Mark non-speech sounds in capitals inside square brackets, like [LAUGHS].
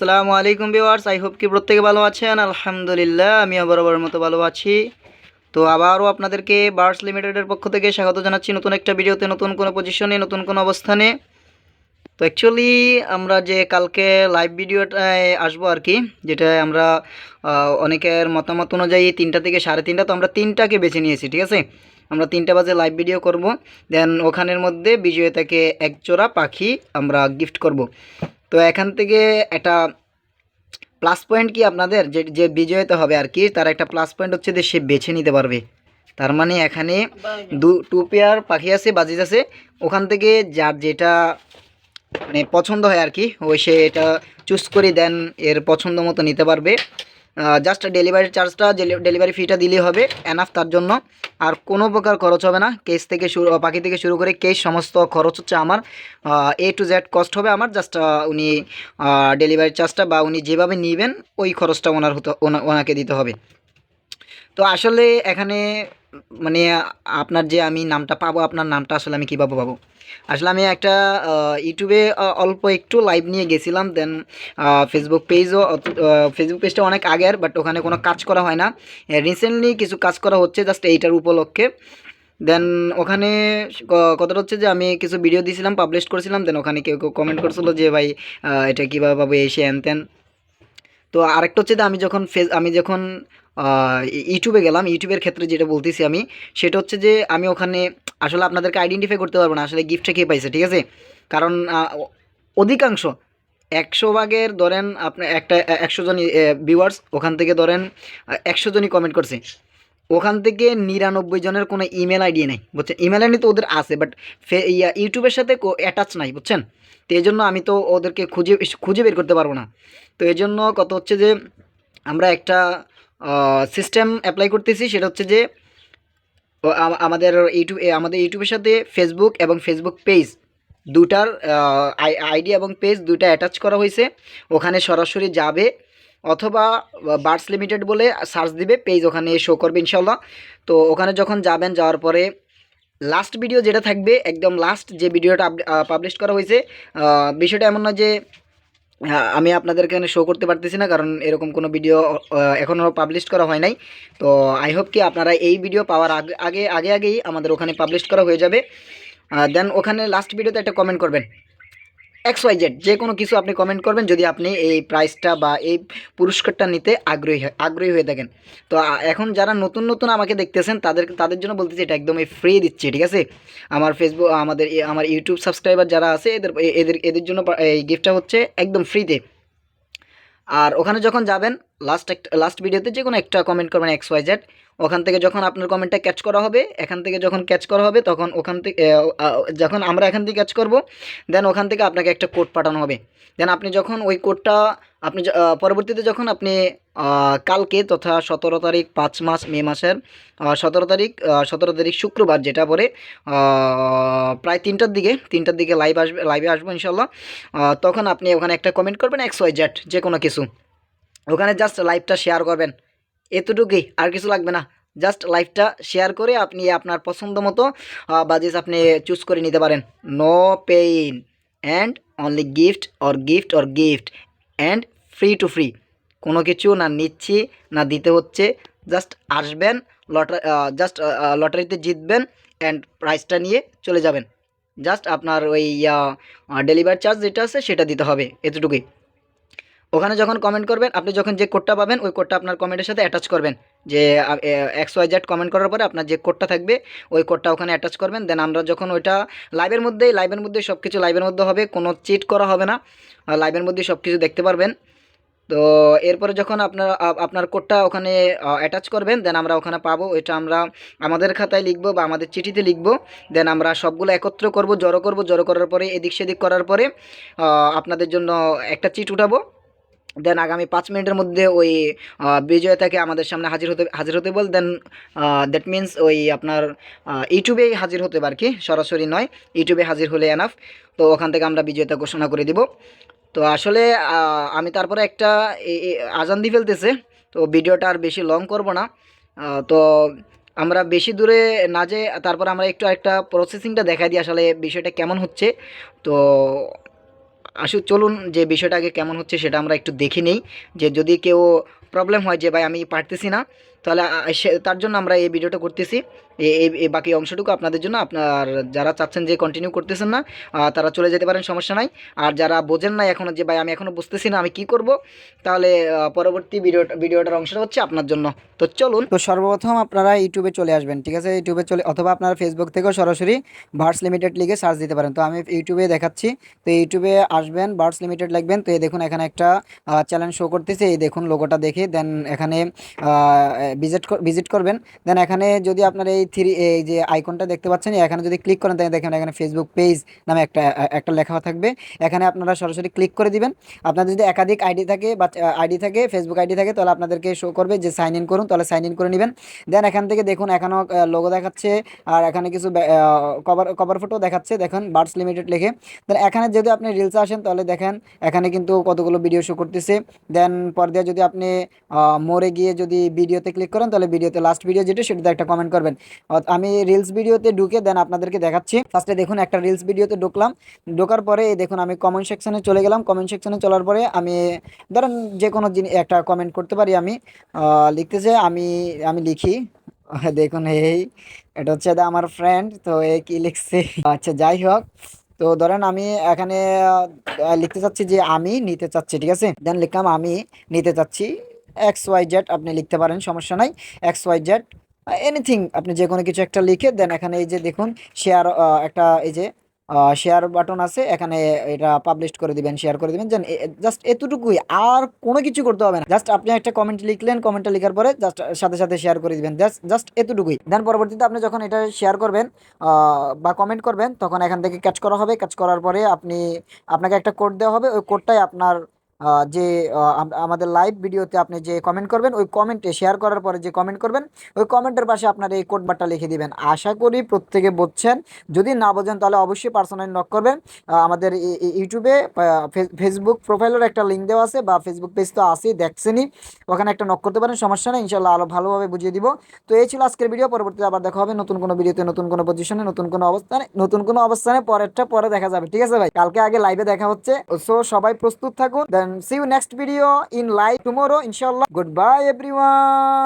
আসসালামু আলাইকুম viewers, I hope কি প্রত্যেকে ভালো আছেন? আলহামদুলিল্লাহ আমি বরাবর মতো ভালো আছি। তো আবারও আপনাদেরকে বার্স লিমিটেডের পক্ষ থেকে স্বাগত জানাচ্ছি নতুন একটা ভিডিওতে, নতুন কোনো পজিশনে নতুন কোনো অবস্থানে। তো অ্যাকচুয়ালি আমরা যে কালকে লাইভ ভিডিওটায় আসব আর কি যেটা আমরা অনেকের মতামত অনুযায়ী তিনটা থেকে সাড়ে তিনটা, তো আমরা তিনটাকে বেছে নিয়েছি, ঠিক আছে? আমরা তিনটা বাজে লাইভ ভিডিও করব। দেন ওখানের মধ্যে বিজয়তাকে এক জোড়া পাখি আমরা গিফট করব। তো এখান থেকে একটা প্লাস পয়েন্ট কি আপনাদের? যে যে বিজয়িত হবে আর কি, তার একটা প্লাস পয়েন্ট হচ্ছে যে সে বেছে নিতে পারবে। তার মানে এখানে দু টু পেয়ার পাখি আছে, বাজিজ আছে। ওখান থেকে যার যেটা মানে পছন্দ হয় আর কি, ওই সে এটা চুজ করে দেন, এর পছন্দ মতো নিতে পারবে। জাস্ট ডেলিভারি চার্জটা ডেলিভারি ফিটা দিলেই হবে এনাফ তার জন্য। আর কোনো প্রকার খরচ হবে না কেস থেকে শুরু পাখি থেকে শুরু করে কেস সমস্ত খরচ হচ্ছে আমার এ টু জেড কস্ট হবে আমার জাস্ট উনি ডেলিভারি চার্জটা বা উনি যেভাবে নেবেন, ওই খরচটা ওনার হতে ওনা- ওনাকে দিতে হবে। তো আসলে এখানে মানে আপনার যে আমি নামটা পাবো, আপনার নামটা আসলে আমি কীভাবে পাবো? আসলে আমি একটা ইউটিউবে অল্প একটু লাইভ নিয়ে গেছিলাম দেন ফেসবুক পেজও ফেসবুক পেজটা অনেক আগের বাট ওখানে কোনো কাজ করা হয় না। রিসেন্টলি কিছু কাজ করা হচ্ছে জাস্ট এইটার উপলক্ষে। দেন ওখানে কথাটা হচ্ছে যে আমি কিছু ভিডিও দিয়েছিলাম পাবলিশ করেছিলাম দেন ওখানে কেউ কেউ কমেন্ট করছিল যে, ভাই এটা কীভাবে পাবো? এসে হ্যান ত্যান তো আরেকটা হচ্ছে যে আমি যখন ফেস, আমি যখন ইউটিউবে গেলাম। ইউটিউবের ক্ষেত্রে যেটা বলতেছি আমি, সেটা হচ্ছে যে আমি ওখানে আসলে আপনাদেরকে আইডেন্টিফাই করতে পারব না, আসলে গিফটটা কে পাইছে, ঠিক আছে? কারণ অধিকাংশ, একশো ভাগের ধরেন আপনার একটা একশো জন ভিউয়ার্স ওখান থেকে ধরেন একশো জনই কমেন্ট করছে। ওখান থেকে নিরানব্বই জনের কোনো ইমেল আইডি নেই, বুঝছেন? ইমেল আইডি তো ওদের আছে বাট ফে, ইয়া ইউটিউবের সাথে অ্যাটাচ নাই, বুঝছেন? তো এই জন্য আমি তো ওদেরকে খুঁজে খুঁজে বের করতে পারব না। তো এই জন্য কত হচ্ছে যে, আমরা একটা সিস্টেম অ্যাপ্লাই করতেছি, সেটা হচ্ছে যে আমাদের ইউটিউব আমাদের ইউটিউবের সাথে ফেসবুক এবং ফেসবুক পেজ দুটার আইডি এবং পেজ দুটা অ্যাটাচ করা হয়েছে। ওখানে সরাসরি যাবে অথবা বার্ডস লিমিটেড বলে সার্চ দিবে পেজ ওখানে শো করবে ইনশাল্লাহ তো ওখানে যখন যাবেন, যাওয়ার পরে লাস্ট ভিডিও যেটা থাকবে, একদম লাস্ট যে ভিডিওটা পাবলিশ করা হয়েছে বিষয়টা এমন না যে আমি আপনাদেরকে এখানে শো করতে পারতেছি না, কারণ এরকম কোনো ভিডিও এখনও পাবলিশ করা হয় নাই। তো আই হোপ কি আপনারা এই ভিডিও পাওয়ার আগে আগে আগে, আগেই আমাদের ওখানে পাবলিশ করা হয়ে যাবে। দেন ওখানে লাস্ট ভিডিওতে একটা কমেন্ট করবেন। এক্স ওয়াই জেড যে কোনো কিছু আপনি কমেন্ট করবেন যদি আপনি এই প্রাইসটা বা এই পুরস্কারটা নিতে আগ্রহী আগ্রহী হয়ে থাকেন। তো এখন যারা নতুন নতুন আমাকে দেখতেছেন, তাদের তাদের জন্য বলতেছি এটা একদমই ফ্রি দিচ্ছি, ঠিক আছে? আমার ফেসবুক আমাদের আমার ইউটিউব সাবস্ক্রাইবার যারা আছে, এদের এদের এদের জন্য এই গিফটটা হচ্ছে একদম ফ্রিতে আর ওখানে যখন যাবেন লাস্ট একটা লাস্ট ভিডিওতে যে কোনো একটা কমেন্ট করবেন এক্স ওয়াই জেড ওখান থেকে যখন আপনার কমেন্টটা ক্যাচ করা হবে, এখান থেকে যখন ক্যাচ করা হবে, তখন ওখান থেকে যখন আমরা এখান থেকে ক্যাচ করব দেন ওখান থেকে আপনাকে একটা কোড পাঠানো হবে। দেন আপনি যখন ওই কোডটা আপনি পরবর্তীতে যখন আপনি কালকে তথা সতেরো তারিখ পাঁচ মাস, মে মাসের সতেরো তারিখ সতেরো তারিখ শুক্রবার যেটা পরে প্রায় তিনটার দিকে তিনটার দিকে লাইভ আসবে লাইভে আসব ইনশাল্লাহ। তখন আপনি ওখানে একটা কমেন্ট করবেন এক্স ওয়াই জেড যে কোনো কিছু। ওখানে জাস্ট লাইভটা শেয়ার করবেন। এতটুকুই, আর কিছু লাগবে না। জাস্ট লাইভটা শেয়ার করে আপনি আপনার পছন্দ মতো বাজেস আপনি চুজ করে নিতে পারেন। No pain and only gift or gift or gift and free to free কোনো কিছু না নিচ্ছি, না দিতে হচ্ছে। জাস্ট আসবেন লটারি জাস্ট লটারিতে জিতবেন অ্যান্ড প্রাইসটা নিয়ে চলে যাবেন। জাস্ট আপনার ওই ডেলিভারি চার্জ যেটা আছে সেটা দিতে হবে। এতটুকুই। ওখানে যখন কমেন্ট করবেন, আপনি যখন যে কোডটা পাবেন, ওই কোডটা আপনার কমেন্টের সাথে অ্যাটাচ করবেন। যে এক্স ওয়াই জেড কমেন্ট করার পরে আপনার যে কোডটা থাকবে, ওই কোডটা ওখানে অ্যাটাচ করবেন। দেন আমরা যখন ওইটা লাইভের মধ্যেই লাইভের মধ্যে সব কিছু লাইভের মধ্যে হবে, কোনো চিট করা হবে না। লাইভের মধ্যে সব কিছু দেখতে পারবেন। তো, এরপরে যখন আপনার আপনার কোডটা ওখানে অ্যাটাচ করবেন দেন আমরা ওখানে পাবো এটা আমরা আমাদের খাতায় লিখব বা আমাদের চিঠিতে লিখব। দেন আমরা সবগুলো একত্র করব, জড়ো করব, জড়ো করার পরে, এদিক সেদিক করার পরে আপনাদের জন্য একটা চিট উঠাবো। দেন আগামী পাঁচ মিনিটের মধ্যে ওই বিজয়তাকে আমাদের সামনে হাজির হতে হাজির হতে বল। দেন দ্যাট মিন্স ওই আপনার ইউটিউবেই হাজির হতে পারে কি সরাসরি নয়। ইউটিউবে হাজির হলে এনাফ তো ওখান থেকে আমরা বিজয়তা ঘোষণা করে দিব। তো আসলে আমি তারপরে একটা আজান দিয়ে ফেলতেছে। তো ভিডিওটা আর বেশি লং করব না। তো আমরা বেশি দূরে না যে তারপর আমরা একটু একটা প্রসেসিংটা দেখাই দিই আসলে বিষয়টা কেমন হচ্ছে। তো আসু, চলুন যে বিষয়টা আগে কেমন হচ্ছে সেটা আমরা একটু দেখে নিই। যে যদি কেউ প্রবলেম হয় যে, ভাই, আমি পারতেছি না। তাহলে তার জন্য আমরা এই ভিডিওটা করতেছি। এই বাকি অংশটুকু আপনাদের জন্য। আপনার যারা চাচ্ছেন যে কন্টিনিউ করতেছেন না তারা চলে যেতে পারেন, সমস্যা নাই। আর যারা বোঝেন না এখনও যে, ভাই, আমি এখনও বুঝতেছি না, আমি কি করব? তাহলে পরবর্তী ভিডিওটা ভিডিওটার অংশটা হচ্ছে আপনার জন্য। তো চলুন। তো সর্বপ্রথম আপনারা ইউটিউবে চলে আসবেন, ঠিক আছে? ইউটিউবে চলে, অথবা আপনারা ফেসবুক থেকেও সরাসরি বার্ডস লিমিটেড লিখে সার্চ দিতে পারেন। তো আমি ইউটিউবে দেখাচ্ছি। তো ইউটিউবে আসবেন বার্ডস লিমিটেড লিখবেন। তো এই দেখুন, এখানে একটা চ্যানেল শো করতেছে। এই দেখুন লোগোটা দেখে দেন এখানে ভিজিট ভিজিট করবেন। দেন এখানে যদি আপনার এই থ্রি এই যে আইকনটা দেখতে পাচ্ছেন, এখানে যদি ক্লিক করেন, তাহলে দেখেন এখানে ফেসবুক পেজ নামে একটা একটা লেখা থাকবে। এখানে আপনারা সরাসরি ক্লিক করে দিবেন। আপনাদের যদি একাধিক আইডি থাকে বা আইডি থাকে ফেসবুক আইডি থাকে, তাহলে আপনাদেরকে শো করবে যে সাইন ইন করুন, তাহলে সাইন ইন করে নেবেন। দেন এখান থেকে দেখুন, এখানেও লোগো দেখাচ্ছে, আর এখানে কিছু কভার কভার ফটো দেখাচ্ছে, দেখুন বার্ডস লিমিটেড লিখে। দেন এখানে যদি আপনি রিলসে আসেন, তাহলে দেখেন, এখানে কিন্তু কতগুলো ভিডিও শো করতেছে। দেন পর্দায় যদি আপনি মোড়ে গিয়ে যদি ভিডিওতে ক্লিক করেন তাহলে ভিডিওতে লাস্ট ভিডিও যেটা সেটাতে একটা কমেন্ট করবেন। আমি রিলস ভিডিওতে ঢুকে দেন আপনাদেরকে দেখাচ্ছি। ফার্স্টে দেখুন একটা রিলস ভিডিওতে ঢুকলাম। ঢোকার পরে দেখুন আমি কমেন্ট সেকশনে চলে গেলাম। কমেন্ট সেকশনে চলার পরে আমি ধরেন যে কোনো জিনিস একটা কমেন্ট করতে পারি আমি। আহ, লিখতেছে আমি আমি লিখি। [LAUGHS] দেখুন এই এটা হচ্ছে আমার ফ্রেন্ড তো এ কি লিখছে? [LAUGHS] আচ্ছা যাই হোক। তো ধরেন আমি এখানে লিখতে চাচ্ছি যে আমি নিতে চাচ্ছি ঠিক আছে? দেন লিখলাম আমি নিতে চাচ্ছি। এক্স ওয়াই জেড আপনি লিখতে পারেন, সমস্যা নাই। এক্স ওয়াই জেড এনিথিং আপনি যে কোনো কিছু একটা লিখে দেন এখানে এই যে দেখুন শেয়ার একটা এই যে শেয়ার বাটন আছে, এখানে এটা পাবলিশ করে দিবেন শেয়ার করে দিবেন। যেন জাস্ট এতটুকুই, আর কোনো কিছু করতে হবে না। জাস্ট আপনি একটা কমেন্ট লিখলেন কমেন্টটা লেখার পরে জাস্ট সাথে সাথে শেয়ার করে দিবেন। জাস্ট এতটুকুই। দেন পরবর্তীতে আপনি যখন এটা শেয়ার করবেন বা কমেন্ট করবেন, তখন এখান থেকে ক্যাচ করা হবে। ক্যাচ করার পরে আপনি, আপনাকে একটা কোড দেওয়া হবে। ওই কোডটাই আপনার যে আমাদের লাইভ ভিডিওতে আপনি যে কমেন্ট করবেন, ওই কমেন্টে শেয়ার করার পরে যে কমেন্ট করবেন, ওই কমেন্টের পাশে আপনার এই কোড বারটা লিখে দিবেন। আশা করি প্রত্যেকে বুঝছেন। যদি না বোঝেন, তাহলে অবশ্যই পার্সোনালি নক করবেন। আমাদের ইউটিউবে ফেসবুক প্রোফাইলের একটা লিঙ্ক দেওয়া আছে, বা ফেসবুক পেজ তো আছেই, দেখছেনই। ওখানে একটা নক করতে পারেন, সমস্যা নেই ইনশাল্লাহ আরও ভালোভাবে বুঝিয়ে দিব। তো এই ছিল আজকের ভিডিও পরবর্তীতে আবার দেখা হবে নতুন কোনো ভিডিওতে নতুন কোনো পজিশনে নতুন কোনো অবস্থানে, নতুন কোনো অবস্থানে, পরেরটা পরে দেখা যাবে। ঠিক আছে ভাই? কালকে আগে লাইভে দেখা হচ্ছে। সো সবাই প্রস্তুত থাকুন দেন and see you next video in live tomorrow inshallah. Goodbye everyone.